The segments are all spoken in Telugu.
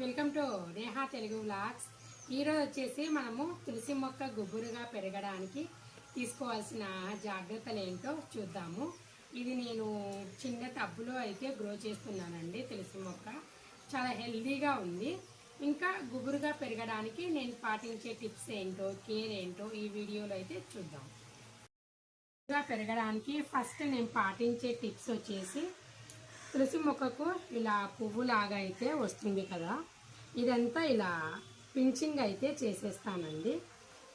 Welcome to Neha Telugu vlogs. ఈరోజు వచ్చేసి మనము తులసి మొక్క గుబురుగా పెరగడానికి తీసుకోవాల్సిన జాగ్రత్తలు ఏంటో చూద్దాము. ఇది నేను చిన్న టబ్బులో అయితే గ్రో చేస్తున్నానండి తులసి మొక్క. చాలా హెల్దీగా ఉంది. ఇంకా గుబురుగా పెరగడానికి నేను పాటించే టిప్స్ ఏంటో కేర్ ఏంటో ఈ వీడియోలో అయితే చూద్దాం. గుబురుగా పెరగడానికి ఫస్ట్ నేను పాటించే టిప్స్ వచ్చేసి తులసి మొక్కకు ఇలా పువ్వులాగా అయితే వస్తుంది కదా. ఇదంతా ఇలా పించింగ్ అయితే చేసేస్తానండి.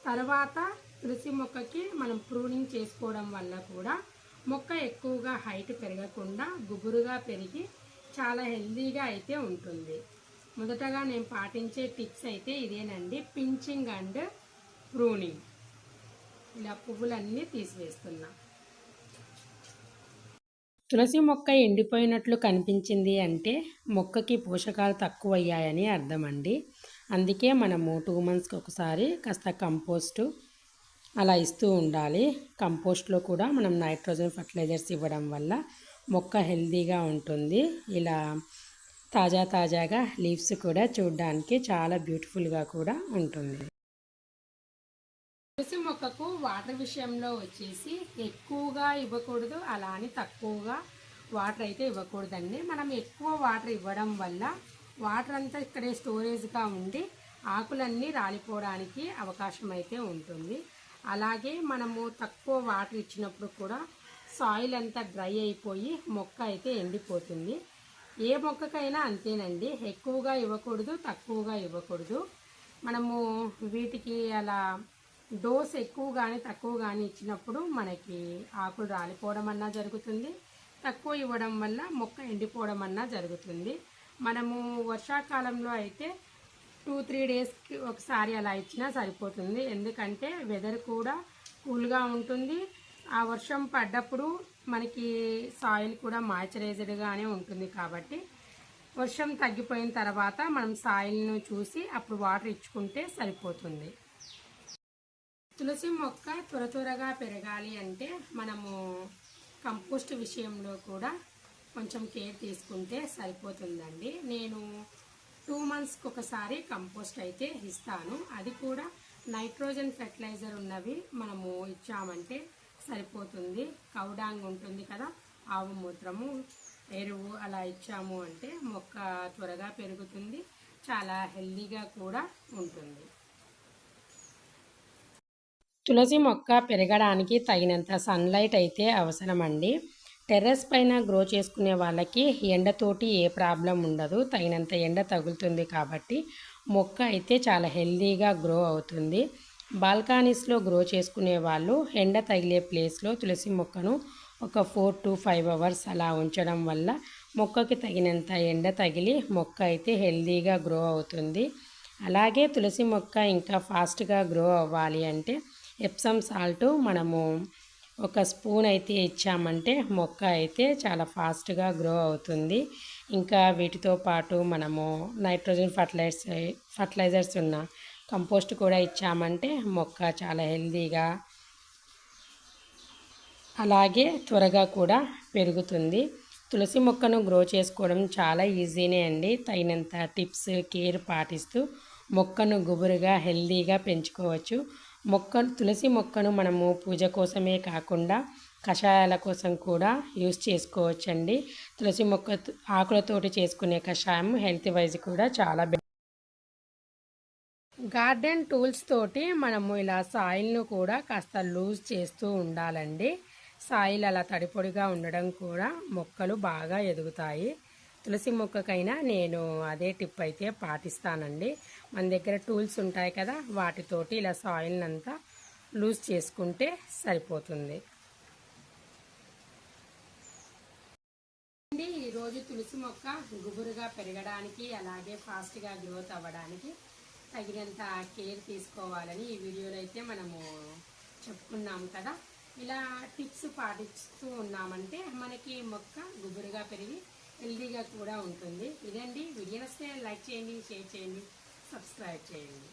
తర్వాత తులసి మొక్కకి మనం ప్రూనింగ్ చేసుకోవడం వల్ల కూడా మొక్క ఎక్కువగా హైట్ పెరగకుండా గుబురుగా పెరిగి చాలా హెల్దీగా అయితే ఉంటుంది. మొదటగా నేను పాటించే టిప్స్ అయితే ఇదేనండి. పించింగ్ అండ్ ప్రూనింగ్ ఇలా పువ్వులన్నీ తీసివేస్తున్నా. తులసి మొక్క ఎండిపోయినట్లు కనిపించింది అంటే మొక్కకి పోషకాలు తక్కువ అయ్యాయని అర్థం అండి అందుకే మనము టూ మంత్స్కి ఒకసారి కాస్త కంపోస్టు అలా ఇస్తూ ఉండాలి. కంపోస్ట్లో కూడా మనం నైట్రోజన్ ఫర్టిలైజర్స్ ఇవ్వడం వల్ల మొక్క హెల్దీగా ఉంటుంది. ఇలా తాజా తాజాగా లీవ్స్ కూడా చూడడానికి చాలా బ్యూటిఫుల్గా కూడా ఉంటుంది. తులసి మొక్కకు వాటర్ విషయంలో వచ్చేసి ఎక్కువగా ఇవ్వకూడదు అలా అని తక్కువగా వాటర్ అయితే ఇవ్వకూడదండి. మనం ఎక్కువ వాటర్ ఇవ్వడం వల్ల వాటర్ అంతా ఇక్కడే స్టోరేజ్గా ఉండి ఆకులన్నీ రాలిపోవడానికి అవకాశం అయితే ఉంటుంది. అలాగే మనము తక్కువ వాటర్ ఇచ్చినప్పుడు కూడా సాయిల్ అంతా డ్రై అయిపోయి మొక్క అయితే ఎండిపోతుంది. ఏ మొక్కకైనా అంతేనండి. ఎక్కువగా ఇవ్వకూడదు తక్కువగా ఇవ్వకూడదు. మనము వీటికి అలా డోస్ ఎక్కువ కానీ తక్కువ కానీ ఇచ్చినప్పుడు మనకి ఆకులు రాలిపోవడం అన్నా జరుగుతుంది. తక్కువ ఇవ్వడం వల్ల మొక్క ఎండిపోవడం అన్నా జరుగుతుంది. మనము వర్షాకాలంలో అయితే టూ త్రీ డేస్కి ఒకసారి అలా ఇచ్చినా సరిపోతుంది. ఎందుకంటే వెదర్ కూడా కూల్గా ఉంటుంది. ఆ వర్షం పడ్డప్పుడు మనకి సాయిల్ కూడా మాయిశ్చరైజ్డ్గానే ఉంటుంది కాబట్టి వర్షం తగ్గిపోయిన తర్వాత మనం సాయిల్ను చూసి అప్పుడు వాటర్ ఇచ్చుకుంటే సరిపోతుంది. తులసి మొక్క త్వర త్వరగా పెరగాలి అంటే మనము కంపోస్ట్ విషయంలో కూడా కొంచెం కేర్ తీసుకుంటే సరిపోతుందండి. నేను టూ మంత్స్కి ఒకసారి కంపోస్ట్ అయితే ఇస్తాను. అది కూడా నైట్రోజన్ ఫెర్టిలైజర్ ఉన్నవి మనము ఇచ్చామంటే సరిపోతుంది. కౌడాంగ్ ఉంటుంది కదా ఆవు మూత్రము ఎరువు అలా ఇచ్చాము అంటే మొక్క త్వరగా పెరుగుతుంది చాలా హెల్దీగా కూడా ఉంటుంది. తులసి మొక్క పెరగడానికి తగినంత సన్లైట్ అయితే అవసరమండి. టెర్రస్ పైన గ్రో చేసుకునే వాళ్ళకి ఎండతోటి ఏ ప్రాబ్లం ఉండదు. తగినంత ఎండ తగులుతుంది కాబట్టి మొక్క అయితే చాలా హెల్దీగా గ్రో అవుతుంది. బాల్కనీస్లో గ్రో చేసుకునే వాళ్ళు ఎండ తగిలే ప్లేస్లో తులసి మొక్కను ఒక ఫోర్ టు ఫైవ్ అవర్స్ అలా ఉంచడం వల్ల మొక్కకి తగినంత ఎండ తగిలి మొక్క అయితే హెల్దీగా గ్రో అవుతుంది. అలాగే తులసి మొక్క ఇంకా ఫాస్ట్గా గ్రో అవ్వాలి అంటే ఎప్సమ్ సాల్ట్ మనము ఒక స్పూన్ అయితే ఇచ్చామంటే మొక్క అయితే చాలా ఫాస్ట్గా గ్రో అవుతుంది. ఇంకా వీటితో పాటు మనము నైట్రోజన్ ఫర్టిలైజర్స్ ఫర్టిలైజర్స్ ఉన్న కంపోస్ట్ కూడా ఇచ్చామంటే మొక్క చాలా హెల్దీగా అలాగే త్వరగా కూడా పెరుగుతుంది. తులసి మొక్కను గ్రో చేసుకోవడం చాలా ఈజీనే అండి. తగినంత టిప్స్ కేర్ పాటిస్తూ మొక్కను గుబురుగా హెల్దీగా పెంచుకోవచ్చు. మొక్క తులసి మొక్కను మనము పూజ కోసమే కాకుండా కషాయాల కోసం కూడా యూస్ చేసుకోవచ్చండి. తులసి మొక్క ఆకులతోటి చేసుకునే కషాయం హెల్త్ వైజ్ కూడా చాలా గార్డెన్ టూల్స్ తోటి మనము ఇలా సాయిల్ను కూడా కాస్త లూజ్ చేస్తూ ఉండాలండి. సాయిల్ అలా తడిపొడిగా ఉండడం కూడా మొక్కలు బాగా ఎదుగుతాయి. తులసి మొక్కకైనా నేను అదే టిప్ అయితే పాటిస్తానండి. మన దగ్గర టూల్స్ ఉంటాయి కదా వాటితోటి ఇలా సాయిల్ని అంతా లూజ్ చేసుకుంటే సరిపోతుంది. ఈరోజు తులసి మొక్క గుబురుగా పెరగడానికి అలాగే ఫాస్ట్గా గ్రోత్ అవ్వడానికి తగినంత కేర్ తీసుకోవాలని ఈ వీడియోలో అయితే మనము చెప్పుకున్నాం కదా. ఇలా టిప్స్ పాటిస్తూ ఉన్నామంటే మనకి మొక్క గుబురుగా పెరిగి హెల్దీగా కూడా ఉంటుంది. ఇదండి. వీడియో వస్తే లైక్ చేయండి షేర్ చేయండి. సబ్స్క్రైబ్ చేయండి